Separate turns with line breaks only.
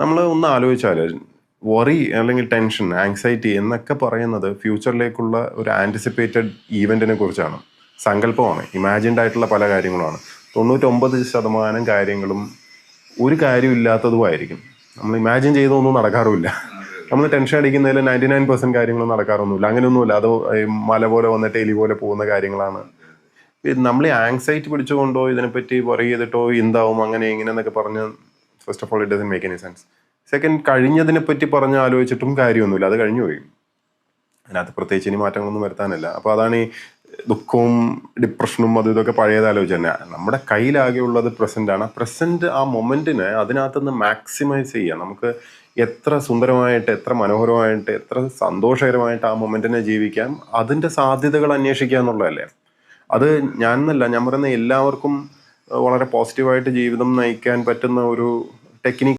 നമ്മൾ ഒന്ന് ആലോചിച്ചാൽ വറി അല്ലെങ്കിൽ ടെൻഷൻ ആങ്സൈറ്റി എന്നൊക്കെ പറയുന്നത് ഫ്യൂച്ചറിലേക്കുള്ള ഒരു ആന്റിസിപ്പേറ്റഡ് ഈവന്റിനെ കുറിച്ചാണ്. സങ്കല്പമാണ്. ഇമാജിൻഡ് ആയിട്ടുള്ള പല കാര്യങ്ങളുമാണ്. തൊണ്ണൂറ്റൊമ്പത് ശതമാനം കാര്യങ്ങളും ഒരു കാര്യമില്ലാത്തതുമായിരിക്കും നമ്മൾ ഇമാജിൻ ചെയ്തൊന്നും നടക്കാറുമില്ല. നമ്മൾ ടെൻഷൻ അടിക്കുന്നതിൽ നയന്റി നയൻ പെർസെന്റ് കാര്യങ്ങളും നടക്കാറൊന്നുമില്ല. അങ്ങനെയൊന്നുമില്ല. അത് മല പോലെ വന്നിട്ട് എലി പോലെ പോകുന്ന കാര്യങ്ങളാണ്. നമ്മൾ ആങ്സൈറ്റി പിടിച്ചുകൊണ്ടോ ഇതിനെപ്പറ്റി വറി ചെയ്തിട്ടോ എന്താവും അങ്ങനെ ഇങ്ങനെ എന്നൊക്കെ പറഞ്ഞ് first of all it doesn't make any sense second കഴിഞ്ഞതിനെ പറ്റി പറഞ്ഞ് ആലോചിച്ചിട്ടും കാര്യമൊന്നുമില്ല. അത് കഴിഞ്ഞു പോയി. അതിനകത്ത് പ്രത്യേകിച്ച് ഇനി മാറ്റങ്ങളൊന്നും വരുത്താനില്ല. അപ്പോൾ അതാണ് ഈ ദുഃഖവും ഡിപ്രഷനും അതും ഇതൊക്കെ പഴയത് ആലോചിച്ച് തന്നെ. നമ്മുടെ കയ്യിലാകെ ഉള്ളത് പ്രസന്റ് ആണ്. പ്രസന്റ് ആ മൊമെന്റിനെ അതിനകത്തുനിന്ന് മാക്സിമൈസ് ചെയ്യുക. നമുക്ക് എത്ര സുന്ദരമായിട്ട് എത്ര മനോഹരമായിട്ട് എത്ര സന്തോഷകരമായിട്ട് ആ മൊമെന്റിനെ ജീവിക്കാം അതിന്റെ സാധ്യതകൾ അന്വേഷിക്കുക എന്നുള്ളതല്ലേ. അത് ഞാൻ എന്നല്ല ഞാൻ പറയുന്ന എല്ലാവർക്കും വളരെ പോസിറ്റീവായിട്ട് ജീവിതം നയിക്കാൻ പറ്റുന്ന ഒരു ടെക്നിക്ക്